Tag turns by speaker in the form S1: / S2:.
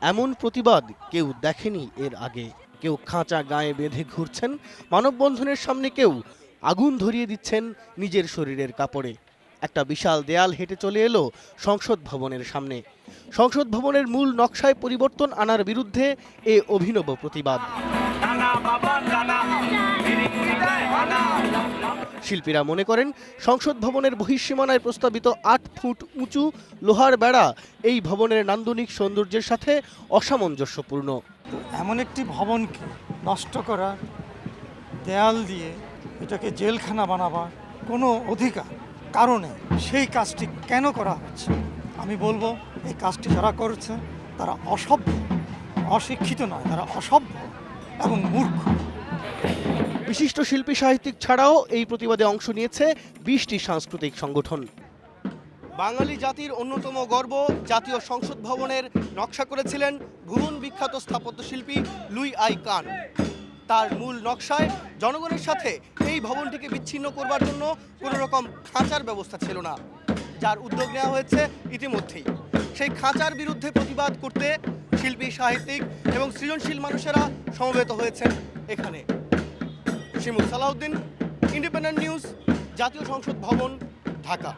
S1: এমন প্রতিবাদ কেউ দেখেনি এর আগে। কেউ খাঁচা গায়ে বেঁধে ঘুরছেন, মানববন্ধনের সামনে কেউ আগুন ধরিয়ে দিচ্ছেন নিজের শরীরের কাপড়ে। একটা বিশাল দেয়াল হেঁটে চলে এলো সংসদ ভবনের সামনে। সংসদ ভবনের মূল নকশায় পরিবর্তন আনার বিরুদ্ধে এ অভিনব প্রতিবাদ। শিল্পীরা মনে করেন সংসদ ভবনের বহিঃসীমানায় প্রস্তাবিত আট ফুট উঁচু লোহার বেড়া এই ভবনের নান্দনিক সৌন্দর্যের সাথে অসামঞ্জস্যপূর্ণ।
S2: এমন একটি ভবনকে নষ্ট করা, দেয়াল দিয়ে এটাকে জেলখানা বানাবার কোনো অধিকার, কারণে সেই কাজটি কেন করা হচ্ছে? আমি বলব, এই কাজটি যারা করছে, তারা অসভ্য, অশিক্ষিত নয়, তারা অসভ্য এবং মূর্খ।
S1: বিশিষ্ট শিল্পী সাহিত্যিক ছাড়াও এই প্রতিবাদে অংশ নিয়েছে বিশটি সাংস্কৃতিক সংগঠন। বাঙালি জাতির অন্যতম গর্ব, জাতীয় সংসদ ভবনের নকশা করেছিলেন ভুবন বিখ্যাত স্থাপত্যশিল্পী লুই আই কান। তার মূল নকশায় জনগণের সাথে এই ভবনটিকে বিচ্ছিন্ন করবার জন্য কোনো রকম খাঁচার ব্যবস্থা ছিল না, যার উদ্যোগ নেওয়া হয়েছে ইতিমধ্যেই। সেই খাঁচার বিরুদ্ধে প্রতিবাদ করতে শিল্পী, সাহিত্যিক এবং সৃজনশীল মানুষেরা সমবেত হয়েছেন এখানে। শিমুল সালাউদ্দিন ইন্ডিপেন্ডেন্ট নিউজ জাতীয় সংসদ ভবন ঢাকা।